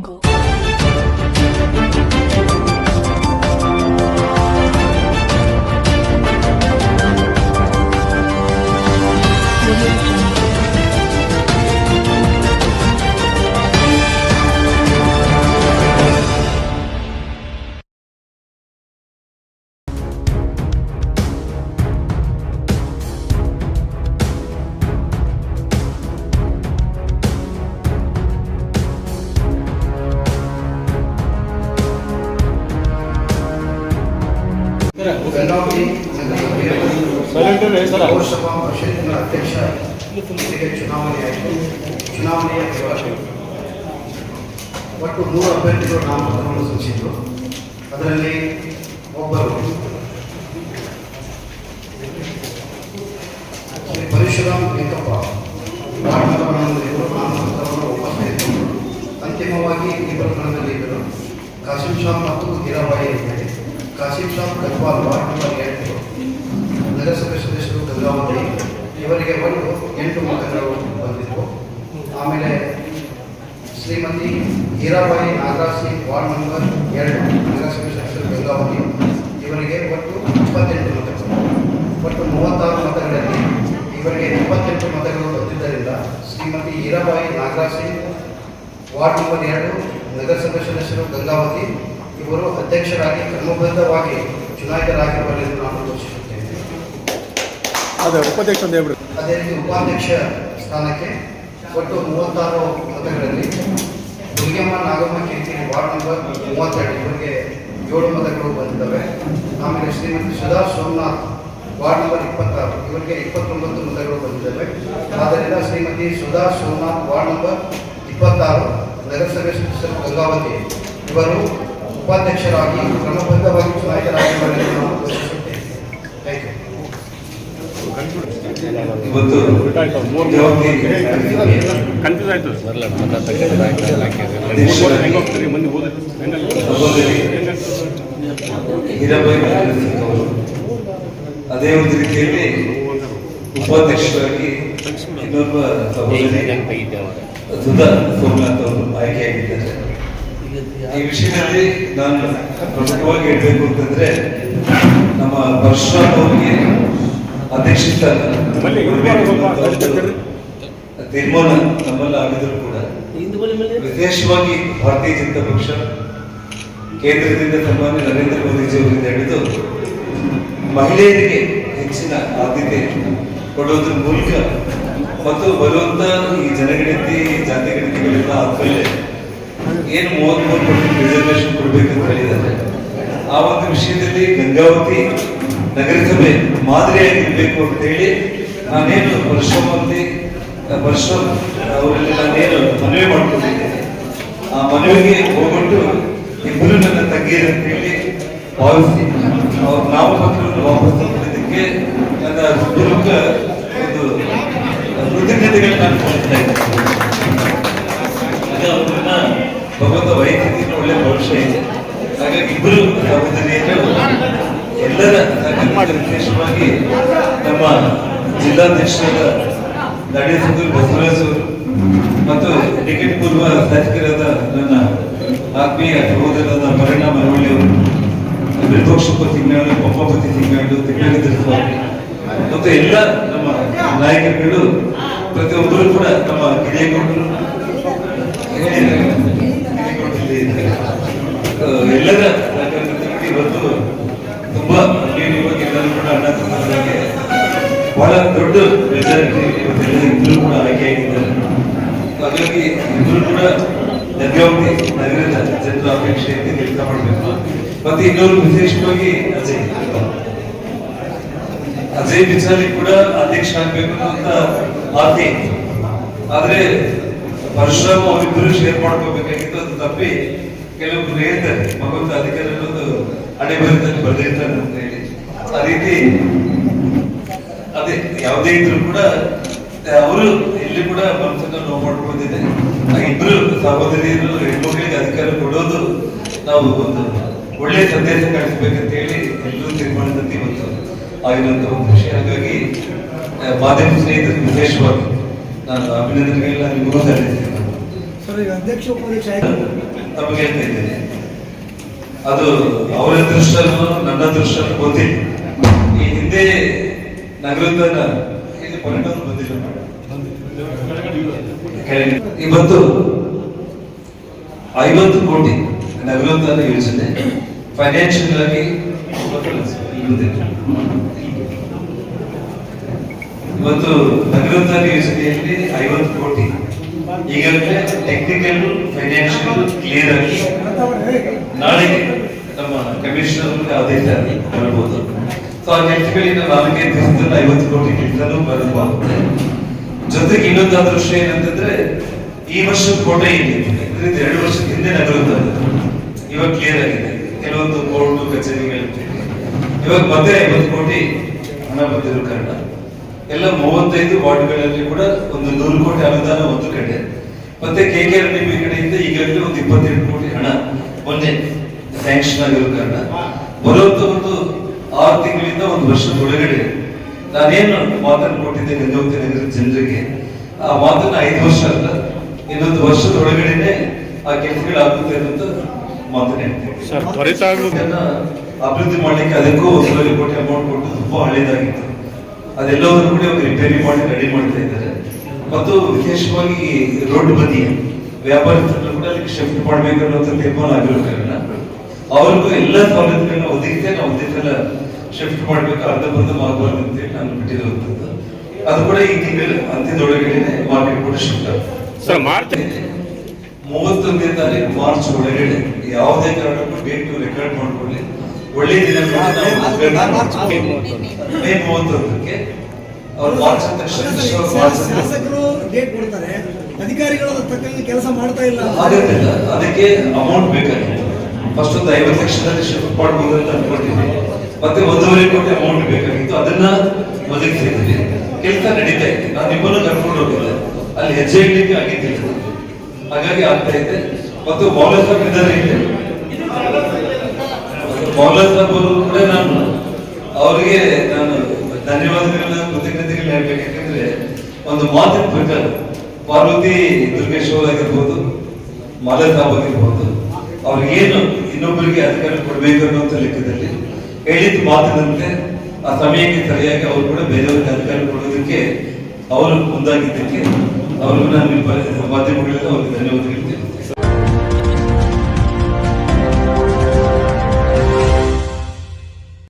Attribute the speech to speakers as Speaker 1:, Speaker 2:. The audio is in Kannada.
Speaker 1: jungle.
Speaker 2: ನಗರ ಪೌರಸಭಾ ಪರಿಷತ್ತಿನ ಅಧ್ಯಕ್ಷ ಇವರಿಗೆ ಚುನಾವಣೆ ಆಯಿತು. ಚುನಾವಣೆಯ ಒಟ್ಟು ಮೂರು ಅಭ್ಯರ್ಥಿಗಳು ನಾಮಪತ್ರವನ್ನು ಸಲ್ಲಿಸಿದ್ರು. ಅದರಲ್ಲಿ ಒಬ್ಬರು ಶ್ರೀ ಪರಶುರಾಮ್ ವೆಂಕಪ್ಪ ವಾರ್ಡ್ ನಂಬರ್ ನಾಮಪತ್ರವನ್ನು ವಾಪಸ್ ತೆಗೆದುಕೊಂಡರು ಅಂತಿಮವಾಗಿ ಇಬ್ಬರು ಕಣದಲ್ಲಿ ಇದ್ದರು ಕಾಸಿಂ ಶಾಮ್ ಮತ್ತು ಹೀರಾಬಾಯಿ ಇದ್ದಾರೆ. ಕಾಸಿಂ ಶಾಮ್ ಗದ್ವಾಲ್ ಎಂಟು. ನಗರಸಭೆ ಸದಸ್ಯರು ಗಂಗಾವತಿ ಇವರಿಗೆ ಒಟ್ಟು ಎಂಟು ಮತಗಳು ಬಂದಿದ್ದವು ಆಮೇಲೆ ಶ್ರೀಮತಿ ಹೀರಾಬಾಯಿ ನಾಗರಾಜ್ ವಾರ್ಡ್ ನಂಬರ್ ಎರಡು ನಗರಸಭೆ ಸದಸ್ಯರು ಗಂಗಾವತಿ, ಇವರಿಗೆ ಒಟ್ಟು ಇಪ್ಪತ್ತೆಂಟು ಮತಗಳು ಒಟ್ಟು ಮೂವತ್ತಾರು ಮತಗಳಲ್ಲಿ ಇವರಿಗೆ ಇಪ್ಪತ್ತೆಂಟು ಮತಗಳು ಬಂದಿದ್ದರಿಂದ ಶ್ರೀಮತಿ ಹೀರಾಬಾಯಿ ನಾಗರಾಜ್ ವಾರ್ಡ್ ನಂಬರ್ ಎರಡು ನಗರಸಭೆ ಸದಸ್ಯರು ಗಂಗಾವತಿ ಇವರು ಅಧ್ಯಕ್ಷರಾಗಿ ಕ್ರಮಬದ್ಧವಾಗಿ ಚುನಾಯಿತರಾಗಿರುವರೆಂದು ನಾನು ಘೋಷಿಸುತ್ತೇನೆ
Speaker 3: ಅದೇ ಉಪಾಧ್ಯಕ್ಷ ಅಂತ ಹೇಳ್ಬಿಡಿ.
Speaker 2: ಅದೇ ರೀತಿ ಉಪಾಧ್ಯಕ್ಷ ಸ್ಥಾನಕ್ಕೆ ಒಟ್ಟು ಮೂವತ್ತಾರು ಮತಗಳಲ್ಲಿ ದುರ್ಗಮ್ಮ ನಾಗಮ್ಮ ಕೀರ್ತಿ ವಾರ್ಡ್ ನಂಬರ್ ಮೂವತ್ತೆರಡು ಇವರಿಗೆ ಏಳು ಮತಗಳು ಬಂದಿದ್ದಾವೆ. ಆಮೇಲೆ ಶ್ರೀಮತಿ ಸುಧಾ ಸೋಮನಾಥ್ ವಾರ್ಡ್ ನಂಬರ್ ಇಪ್ಪತ್ತಾರು ಇವರಿಗೆ ಇಪ್ಪತ್ತೊಂಬತ್ತು ಮತಗಳು ಬಂದಿದ್ದಾವೆ. ಆದ್ದರಿಂದ ಶ್ರೀಮತಿ ಸುಧಾ ಸೋಮನಾಥ್ ವಾರ್ಡ್ ನಂಬರ್ ಇಪ್ಪತ್ತಾರು ನಗರಸಭೆ ಸದಸ್ಯರು ಗಂಗಾವತಿ ಇವರು ಉಪಾಧ್ಯಕ್ಷರಾಗಿ ಕ್ರಮಬದ್ಧವಾಗಿ ಚುನಾಯಿತರಾಗಿ
Speaker 4: ಇವತ್ತು
Speaker 3: ಕನ್ಫ್ಯೂಸ್
Speaker 4: ಅದೇ ಒಂದು ರೀತಿಯಲ್ಲಿ ಉಪಾಧ್ಯಕ್ಷರಾಗಿ ಇನ್ನೊಬ್ಬ ಸಹೋದರಿ ಸುಧಾ ಸೋಮನಾಥ್ ಅವರು ಆಯ್ಕೆಯಾಗಿದ್ದಾರೆ. ಈ ವಿಷಯದಲ್ಲಿ ನಾನು ಪ್ರಮುಖವಾಗಿ ಹೇಳಬೇಕು ಅಂತಂದ್ರೆ ನಮ್ಮ ವರ್ಷ ಅವರಿಗೆ ಅಧ್ಯಕ್ಷ ಸ್ಥಾನ
Speaker 3: ಬನ್ನಿ,
Speaker 4: ಕೊಡ್ಬೇಕು
Speaker 3: ಸ್ವಲ್ಪ
Speaker 4: ಅಂತ ಒಂದು
Speaker 3: ತಡ್ರಿ.
Speaker 4: ತೀರ್ಮಾನ ನಮ್ಮಲ್ಲಿ ಆಗಿದ್ರು ಕೂಡ ವಿಶೇಷವಾಗಿ ಭಾರತೀಯ ಜನತಾ ಪಕ್ಷ ಕೇಂದ್ರದಿಂದ ಸನ್ಮಾನ್ಯ ನರೇಂದ್ರ ಮೋದಿಜಿ ಅವರಿಂದ ಹಿಡಿದು ಮಹಿಳೆಯರಿಗೆ ಹೆಚ್ಚಿನ ಆದ್ಯತೆ ಕೊಡೋದ್ರ ಮೂಲಕ ಮತ್ತು ಬರುವಂತ ಈ ಜನಗಣತಿ ಜಾತಿ ಗಣತಿಗಳೆಲ್ಲ ಆದ್ಮೇಲೆ ಏನು ಮೂವತ್ಮೂರು ಪರ್ಸೆಂಟ್ ರಿಸರ್ವೇಶನ್ ಅಂತ ಹೇಳಿದ್ದಾರೆ. ಆ ಒಂದು ವಿಷಯದಲ್ಲಿ ಗಂಗಾವತಿ ನಗರಸಭೆ ಮಾದರಿಯಾಗಿರ್ಬೇಕು ಅಂತ ಹೇಳಿ ನಾನೇನು ಪರಶುರಾಮಲ್ಲಿ ಪರಿಶ್ರಮ ಅವರಲ್ಲಿ ನಾನೇನು ಮನವಿ ಮಾಡ್ಕೊಂಡಿದ್ದೇನೆ. ಆ ಮನವಿಗೆ ಹೋಗ್ಬಿಟ್ಟು ಇಬ್ಬರು ನನ್ನ ತಂಗಿಯರು ಅಂತ ಹೇಳಿ ಭಾವಿಸಿ ಅವ್ರ ನಾಮಪತ್ರವನ್ನು ವಾಪಸ್ ತಗೊಂಡಿದ್ದಕ್ಕೆ ನನ್ನ ಹೃದಯದ ಒಂದು ಕೃತಜ್ಞತೆಗಳನ್ನ ನಾನು ಕೊಡ್ತಾ ಇದ್ದೇನೆ. ಭಗವಂತ ವೈಯಕ್ತಿಕ ಒಳ್ಳೆ ಭವಿಷ್ಯ ಇದೆ. ಹಾಗಾಗಿ ಇಬ್ಬರು ಎಲ್ಲರ ವಿಶೇಷವಾಗಿ ನಮ್ಮ ಜಿಲ್ಲಾಧ್ಯಕ್ಷರಾದ ನಡೆಸುವುದು ಬಸವರಾಜ್ ಅವರು ಮತ್ತು ಟಿಕೆಟ್ ಪೂರ್ವ ಶಾಸಕರಾದ ನನ್ನ ಆತ್ಮೀಯ ಸಹೋದರರಾದ ಪರಿಣಾಮ ಮರವಳ್ಳಿ ಅವರು ವಿರೂಪಾಕ್ಷಪ್ಪ ತಿಂಗಳು ಪಂಪಪತಿ ತಿಂಗಳು ತಿಂಗಳಿದ್ರ ಸ್ವಾಮಿ ಮತ್ತು ಎಲ್ಲ ನಮ್ಮ ನಾಯಕರುಗಳು, ಪ್ರತಿಯೊಬ್ಬರು ಕೂಡ ನಮ್ಮ ಗಿರಿಯಗೌಡರು ಎಲ್ಲರ ಪ್ರತಿನಿಧಿ ಇವತ್ತು ತುಂಬಾ ಎಲ್ಲರೂ ಕೂಡ ಅಣ್ಣ ತಮ್ಮಂದಿರಿಗೆ ಬಹಳ ದೊಡ್ಡ ಮೆಜಾರಿಟಿ ಇಬ್ಬರು ಕೂಡ ಆಯ್ಕೆಯಾಗಿದ್ದಾರೆ ಹಾಗಾಗಿ ಇಬ್ಬರು ಕೂಡ ಗಂಗಾವತಿ ನಗರದ ಜನರ ಅಪೇಕ್ಷೆಯಲ್ಲಿ ಕೆಲಸ ಮಾಡಬೇಕು. ಮತ್ತೆ ಇನ್ನೊಂದು ವಿಶೇಷವಾಗಿ ಅಜಯ್. ಅಜಯ್ ಬಿಚಾರಿ ಕೂಡ ಅಧ್ಯಕ್ಷ ಆಗ್ಬೇಕು ಅಂತ ಆಸೆ. ಆದ್ರೆ ಪರಶುರಾಮ ಅವರಿಬ್ಬರು ಶೇರ್ ಮಾಡ್ಕೋಬೇಕಾಗಿತ್ತು, ಅದು ತಪ್ಪಿ ಕೆಲವೊಬ್ರು ಹೇಳ್ತಾರೆ ಮಗೊಂದು ಅಧಿಕಾರ ಅನ್ನೋದು ಹಣೆ ಬರದಲ್ಲಿ ಬರೆದಿರ್ತಾರೆ ಅಂತ ಹೇಳಿ. ಆ ರೀತಿ ಅದೇ ಯಾವುದೇ ಇದ್ರು ಕೂಡ ಅವರು ಇಲ್ಲಿ ಕೂಡ ಮನಸ್ಸನ್ನ ನೋವು ಮಾಡ್ಕೊಂಡಿದೆ ಇಬ್ರು ಸಹೋದರಿಯರು, ಹೆಣ್ಮಕ್ಳಿಗೆ ಅಧಿಕಾರ ಕೊಡೋದು ನಾವು ಒಂದು ಒಳ್ಳೆ ಸಂದೇಶ ಕಳಿಸ್ಬೇಕಂತ ಹೇಳಿ ಎಲ್ಲರೂ ತೀರ್ಮಾನದಲ್ಲಿ ಇವತ್ತು ಆಗಿರುವಂತ ಒಂದು ವಿಷಯ ಹಾಗಾಗಿ ಮಾಧ್ಯಮ ಸ್ನೇಹಿತರು ವಿಶೇಷವಾಗಿ ನಾನು ಅಭಿನಂದನೆಗಳನ್ನ ನಿಮಗೂ ಸಲ್ಲಿಸ್ತೇನೆ. ತಮಗೆ ಹೇಳ್ತಾ ಇದ್ದೇನೆ. ಅದು ಅವರ ದೃಷ್ಟನೂ ನನ್ನ ದೃಷ್ಟನೂ ಗೊತ್ತಿಲ್ಲ. ಈ ಹಿಂದೆ ನಗರದ ಬಂದಿಲ್ಲ ಇವತ್ತು ಐವತ್ತು ಕೋಟಿ ನಗರದ ಯೋಜನೆ ಫೈನಾನ್ಷಿಯಲ್ ಆಗಿ ಇವತ್ತು ನಗರದ ಯೋಜನೆಯಲ್ಲಿ ಐವತ್ತು ಕೋಟಿ ಈಗಾಗಲೇ ಟೆಕ್ನಿಕಲ್ ಫೈನಾನ್ಷಿಯಲ್ ಕ್ಲಿಯರ್ ಆಗಿ ನಾಳೆಗೆ ನಮ್ಮ ಕಮಿಷನರ್ ಆದೇಶ ಹೇಳ್ಬೋದು. ಸೊ ಆ ಕೆಲಸಗಳಿಂದ ನಾಲ್ಕೈದು ದಿವಸದಲ್ಲಿ ಐವತ್ತು ಕೋಟಿ ಕೆಲಸನೂ ಬರಬಹುದು ಜೊತೆಗೆ ಇನ್ನೊಂದು ಅದೃಷ್ಟ ಏನಂತಂದ್ರೆ, ಈ ವರ್ಷ ಕೋಟೆ ಏನಿದೆ? ಎರಡು ವರ್ಷ ಹಿಂದೆ ನಗರದ ಇವಾಗ ಕ್ಲಿಯರ್ ಆಗಿದೆ. ಕೆಲವೊಂದು ಕೋರ್ಟ್ ಕಚೇರಿಗಳು ಇವಾಗ ಮತ್ತೆ ಐವತ್ತು ಕೋಟಿ ಹಣ ಬಂದಿರೋ ಕಾರಣ. ಎಲ್ಲ ಮೂವತ್ತೈದು ವಾರ್ಡ್ಗಳಲ್ಲಿ ಕೂಡ ಒಂದು ನೂರು ಕೋಟಿ ಅನುದಾನ ಒಂದು ಕಡೆ. ಮತ್ತೆ ಕೆ ಕೆ ಆರ್ ಡಿ ಕಡೆಯಿಂದ ಈಗಾಗಲೇ ಒಂದು ಇಪ್ಪತ್ತೆರಡು ಕೋಟಿ ಹಣ ಮೊನ್ನೆ ಸ್ಯಾಂಕ್ಷನ್ ಆಗಿರೋ ಕಾರಣ. ಬರುವಂತ ಒಂದು ಆರು ತಿಂಗಳಿಂದ ಒಂದು ವರ್ಷದ ಒಳಗಡೆ ನಾನೇನು ಮಾತನ್ನು ಕೊಟ್ಟಿದ್ದೇನೆ ನೆನ್ಜೋಗ್ತೇನೆ ಅಂದ್ರೆ ಜನರಿಗೆ ಆ ಮಾತನ್ನ ಐದು ವರ್ಷ ಅಲ್ಲ ಇನ್ನೊಂದು ವರ್ಷದ ಒಳಗಡೆನೆ ಆ ಕೆಲಸಗಳು ಆಗುತ್ತೆ ಅನ್ನೋದು ಮಾತನ್ನ ಹೇಳ್ತೇನೆ. ಅಭಿವೃದ್ಧಿ ಮಾಡ್ಲಿಕ್ಕೆ ಅದಕ್ಕೂ ಒಂದು ಕೋಟಿ ಅಮೌಂಟ್ ಕೊಟ್ಟು ತುಂಬಾ ಹಳೇದಾಗಿತ್ತು. ಅದೆಲ್ಲವನ್ನು ಕೂಡ ಒಂದು ರಿಪೇರಿ ಮಾಡಿ ರೆಡಿ ಮಾಡ್ತಾ ಇದ್ದಾರೆ. ಮತ್ತು ವಿಶೇಷವಾಗಿ ರೋಡ್ ಬದಿ ವ್ಯಾಪಾರಸ್ಥರು ಕೂಡ ಅದಕ್ಕೆ ಶಿಫ್ಟ್ ಮಾಡಬೇಕನ್ನುವಂತ ತೀರ್ಮಾನ ಆಗಿರೋ ಕಾರಣ ಅವ್ರಿಗೂ ಎಲ್ಲ ಸವಲತ್ತುಗಳನ್ನ ಒದಗಿಸಿ ನಾವು ಒಂದಿದ್ದೆಲ್ಲ ಶಿಫ್ಟ್ ಮಾಡ್ಬೇಕು ಅರ್ಧ ಬಂದು ಆಗಬಾರ್ದು ಅಂತೇಳಿ ನಾನು ಬಿಟ್ಟಿರುವಂತದ್ದು ಅದು ಕೂಡ ಈ ತಿಂಗಳ ಅಂತ್ಯದೊಳಗಡೆ ಮಾರ್ಕೆಟ್ ಕೂಡ ಶಿಫ್ಟ್
Speaker 3: ಆಗುತ್ತೆ.
Speaker 4: ಮೂವತ್ತೊಂದನೇ ತಾರೀಕು ಮಾರ್ಚ್ ಒಳಗಡೆ ಯಾವುದೇ ಕಾರಣಕ್ಕೂ ಡೇಟ್ ರೆಕಾರ್ಡ್ ಮಾಡ್ಕೊಳ್ಳಿ. ಒಳ್ಳೆ ದಿನ ಮೇ ಮೂವತ್ತೊಂದಕ್ಕೆ ಅವ್ರು ಮಾರ್ಚ್ ಅಂತ
Speaker 5: ಶಾಸಕರು ಡೇಟ್ ಕೊಡ್ತಾರೆ. ಅಧಿಕಾರಿಗಳು ತಕ್ಕಂಗೆ ಕೆಲಸ ಮಾಡ್ತಾ ಇಲ್ಲ
Speaker 4: ಆಗೋದಿಲ್ಲ ಅದಕ್ಕೆ ಅಮೌಂಟ್ ಬೇಕಾಗಿತ್ತು ಫಸ್ಟ್ ಒಂದು ಐವತ್ತು ಲಕ್ಷದಲ್ಲಿ ಶಿಫ್ಟ್ ಮಾಡ್ಬೋದು ಅಂತ ಅನ್ಕೊಂಡಿದ್ವಿ. ಮತ್ತೆ ಒಂದೂವರೆ ಕೋಟಿ ಅಮೌಂಟ್ ಬೇಕಾಗಿತ್ತು. ಅದನ್ನ ಒದಗಿಸಿದ್ವಿ. ಕೆಲಸ ನಡೀತಾ ಇತ್ತು. ನಾನು ನಿಮ್ಮನ್ನು ಕರ್ಕೊಂಡು ಹೋಗಿದ್ದೆ ಅಲ್ಲಿ ಹೆಜ್ಜೆ ಇಡ್ಲಿಕ್ಕೆ ಆಗಿದ್ದಿಲ್ಲ. ಹಾಗಾಗಿ ಆಗ್ತಾ ಇದೆ. ಮತ್ತು ಸಾಹೇಬ್ ಇದ್ದಾರೆ. ಇಲ್ಲಿ ಮೌಲಾ ಅವರು ಕೂಡ ನಾನು ಅವರಿಗೆ ನಾನು ಧನ್ಯವಾದಗಳನ್ನ ಕೃತಜ್ಞತೆಗಳನ್ನ ಹೇಳ್ಬೇಕು. ಯಾಕಂದ್ರೆ ಒಂದು ಮಾತಿನ ಪ್ರಕಾರ ಪಾರ್ವತಿ ದುರ್ಗೇಶ್ ಆಗಿರ್ಬೋದು ಮಾಲಾ ಸಾಹೇಬ್ ಆಗಿರ್ಬೋದು, ಅವ್ರಿಗೇನು ಇನ್ನೊಬ್ಬರಿಗೆ ಅಧಿಕಾರ ಕೊಡಬೇಕು ಅನ್ನುವಂಥ ಲೆಕ್ಕದಲ್ಲಿ ಹೇಳಿದ ಮಾತಿನಂತೆ ಆ ಸಮಯಕ್ಕೆ ಸರಿಯಾಗಿ ಅವರು ಕೂಡ ಬೇರೆಯವರಿಗೆ ಅಧಿಕಾರ ಕೊಡೋದಕ್ಕೆ ಅವರು ಮುಂದಾಗಿದ್ದಕ್ಕೆ ಅವ್ರಿಗೂ ನಾನು ನಿಮ್ಮ ಮಾಧ್ಯಮಗಳಲ್ಲಿ ಅವ್ರಿಗೆ ಧನ್ಯವಾದ ತಿಳಿಸ್ತೇನೆ